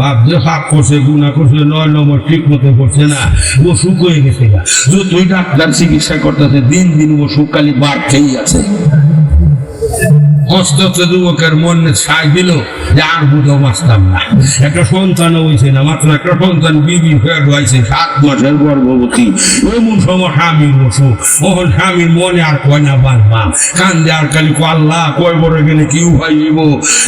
বাপ যে করছে ঠিক করছে না। হয়ে গেছে চিকিৎসা করতেছে, দিন দিন ও সুখ খালি বাড়তেই আছে। আস্তে যুবকের মনে ছাই দিল আর বুঝো বাঁচতাম না। একটা সন্তান হয়েছে না মাত্র একটা সন্তান বিবি সাত মাসের গর্ভবতী। এমন সময় স্বামীর মনে আর কয় না বাঁধবাম কান্দে আর কয় বড় কি উপায় নিব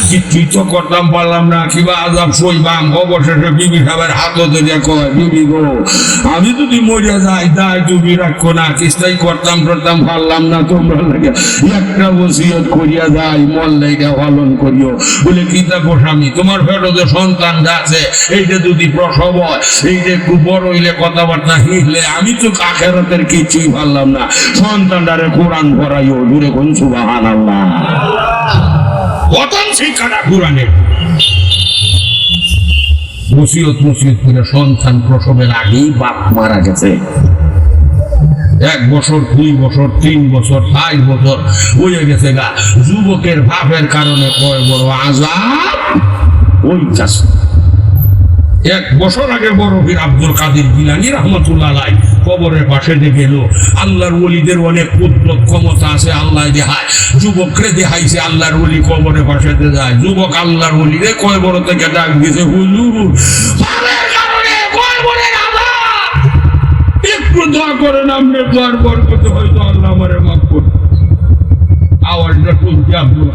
কিছুই তো করতাম পারলাম না, কিবা আজাব সইবাম, অবশেষে বিবি সাহেবের হাত ধরে কয়, বিবি গো, আমি যদি মরিয়া যাই দায় তুমি রাখো না কিস্তাই করতাম করতাম পারলাম না, তোমরা লাগে একটা ওসিয়ত করিয়া মল পালন করিও। বলে, কি দেখো স্বামী তোমার যে সন্তান আছে, এইটা যদি প্রসব এইটা একটু বড় হইলে কথাবার্তা হিলে আমি তো আখেরাতের কিছুই পারলাম না। সন্তানটারে কোরআন ভরাইও দূরে কোন আল্লাহ মুসিয়ত মুসিয়ত করে সন্তান প্রসবের আগেই বাপ মারা গেছে। এক বছর, দুই বছর, তিন বছর পাঁচ বছর হয়ে গেছে গা। যুবকের ভাবের কারণে কয় বড় আজাদ ওই চাষ। এক বছর আগে বড় বীর আব্দুল কাদের গিলানি রহমতুল্লাহ কবরের পাশে যে গেল। আল্লাহর ওলিদের অনেক কুদরত ক্ষমতা আছে, আল্লাহ দেহায় যুবকরে দেখাইছে, আল্লাহর ওলি কবরের পাশে যায়। যুবক আল্লাহর ওলিরে কয় বড় থেকে ডাক দিয়েছে, হুজুর দোয়া করেন আপনি দোয়ার বরকতে হয়তো আল্লাহ আমারে মাফ করবে। আওয়াজটা শুনছি আব্দুল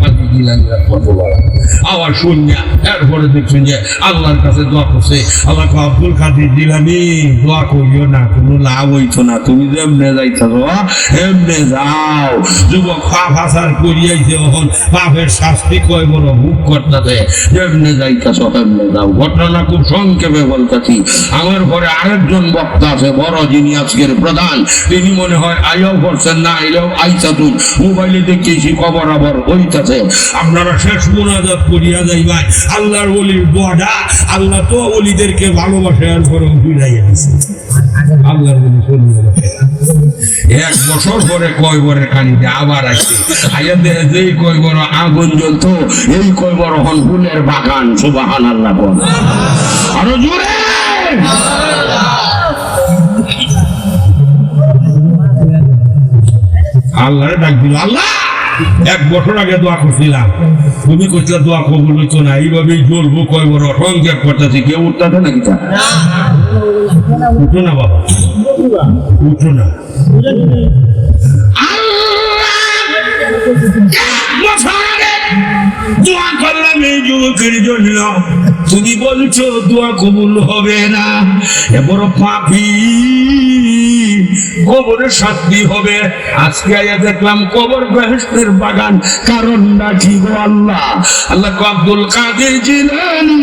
আওয়াজ দেখছেন যে আল্লাহর কাছে দোয়া করছে। আল্লাহ আব্দুল কাদের জিলানি, দোয়া করিও না, কোনো লাভ না। তুমি এমনে যাও। যুবক পাপ আসার করিয়াইছে এখন পাপের শাস্তি কয় বড় ভোগ করতেছে। যেমনে যাইতেছ এমনে যাও। ঘটনা খুব সংক্ষেপে বলতেছি। আমার ঘরে আরেকজন বক্তা আছে, বড় যিনি আজকের প্রধান। তিনি মনে হয় আইয়াও করছেন না, আইলেও আইসা তুই। মোবাইলে দেখেছি খবর আবার হইতাছে আপনারা শেষ মোনাজাত করিয়া যাইবাই। আল্লাহর ওলির দোয়াটা আল্লাহ তো ওলিদেরকে ভালোবাসে আর ঘরে ফিরাই আছে আল্লাহর এক বছর পরে কয় বরের কানিতে আবার যেই কয় বড় আগুন জ্বলত, এই কয় বড় হন ফুলের বাগান সুবাহান আল্লাহ বল। আরও জোরে! আল্লাহরে ডাক দিল, আল্লাহ! এক বছর আগে দোয়া করছিলাম। তুমি করছিলে দোয়া কবুল হইতো না, এইভাবেই জ্বলবো, কয় বড় সংক্ষেপ করতেছি, কেউ উঠতে নাকি উঠো না বাবা, উঠো না। তুমি বলছো দোয়া কবুল হবে না, এ বড় পাপি। কবরে শাস্তি হবে। আজকে আয়া দেখলাম কবর বেহেস্তের বাগান। কারণ নাকি গো আল্লাহ। আল্লাহ কো আব্দুল কাদের জিলানি।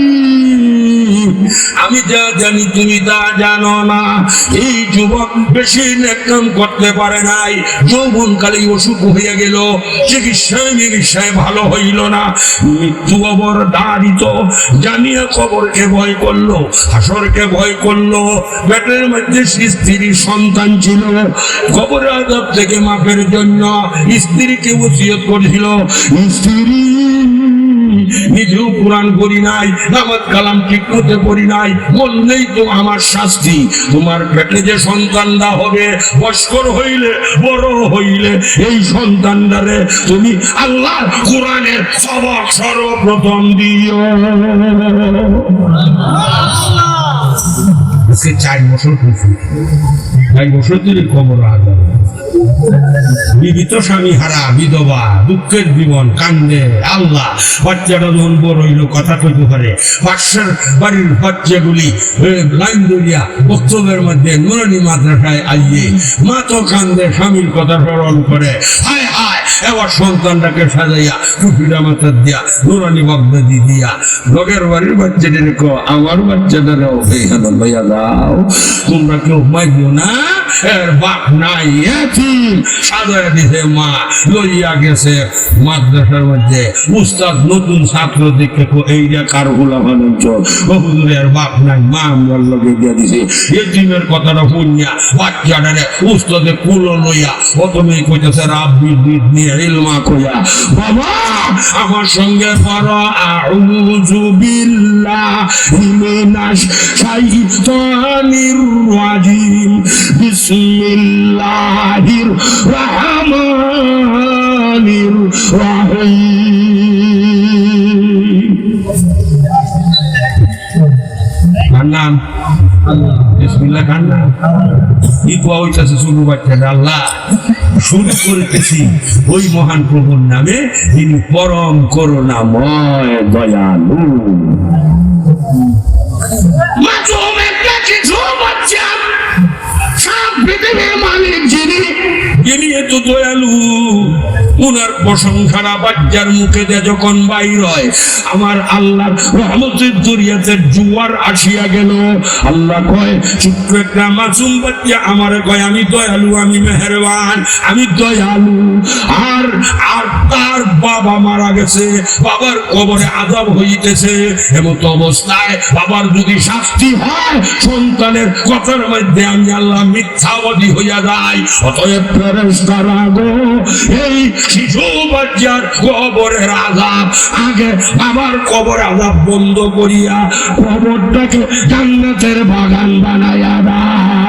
আমি যা জানি তুমি তা জানো না। এই যুবক বেশি নেকাম করতে পারে নাই। যৌবন কালে অসুখ হয়ে গেল। চিকিৎসায় চিকিৎসায় ভালো হইল না। মৃত্যু কবর দাঁড়িত জানিয়ে কবরকে ভয় করল, হাসরকে ভয় করল। পেটের মধ্যে স্ত্রীর সন্তান ছিল। কবরের আজাব থেকে মাপের জন্য স্ত্রীকে ওসিয়ত করেছিল। স্ত্রী, নিজেও কোরআন করি নাই, নামাজ কালাম ঠিক মতো করি নাই, বললেই তো আমার শাস্তি। তোমার পেটে যে সন্তানটা হবে বস্কর হইলে, বড় হইলে, এই সন্তান সন্তানটারে তুমি আল্লাহ কোরআনের সবক সর্বপ্রথম দিও। আজকে চার বছর হয়েছে চার বছর ধরে খবর আদার বিবিত স্বামী হারা, বিধবা, দুঃখের জীবন, কান্দে, আল্লাহ, বাচ্চাটা যখন বড় হইল, কথা কইতে পারে। পাশের বাড়ির লাইন দরিয়া বক্তব্যের মধ্যে নুরানি মাদ্রাসায় আইয়ে, মা তো কান্দে, স্বামীর কথা স্মরণ করে। হায় এবার সন্তানটাকে সাজাইয়া, টুপিটা মাথার দিয়া, নুরানি বাগদাদি দিয়া লগের বাড়ির বাচ্চাটা রেখো আমার বাচ্চাটারও এইখানে লইয়া দাও তোমরা কেউ মাইও না এর বাপ নাই এতিম সাজায় মা লইয়া গেছে মাদ্রাসার মধ্যে। উস্তাদ, নতুন ছাত্র দেখে কো এইটা কার গোলা বানাইছ হুজুরের বাপ নাই, মা আমার লগে দিয়া দিছে। এতিমের কথাটা শুনিয়া বাচ্চাটারে উস্তাদে কুলো লইয়া প্রথমে কইতেছে, রাব্বি দিদনি ইলমা কইয়া। বাবা, আমার সঙ্গে পড়, আউযু বিল্লাহি মিনাশ শাইতানির রাজিম। বিসমিল্লাহির রহমানির রহিম। নাম বিসমিল্লাহ কার নাম কি কোয়া হইতেছে শুরু শুরু করিতেছি ওই মহান প্রভুর নামে তিনি পরম করুণাময়, দয়ালু। মাসুম যিনি এত দয়ালু উনার প্রশংসারা বাচ্চার মুখে দিয়ে যখন বাইর হয় আমার আল্লাহর রহমতের দরিয়াতে জুয়ার আসিয়া গেল। আল্লাহ কয় ছোট্ট একটা মাসুম বাচ্চা আমার কয়, আমি দয়ালু, আমি মেহরবান, আমি দয়ালু। আর আর তার বাবা মারা গেছে, বাবার কবরে আজাব হইতেছে। এমত অবস্থায় বাবার যদি শাস্তি হয়, সন্তানের কথার মধ্যে আমি আল্লাহ মিথ্যাবাদী হইয়া যাই। অতএব ফেরেশতারা গো, এই শিশু কবরের আজাব। আগে আমার কবর আজাব বন্ধ করিয়া কবরটাকে জান্নাতের বাগান বানাইয়া দাও।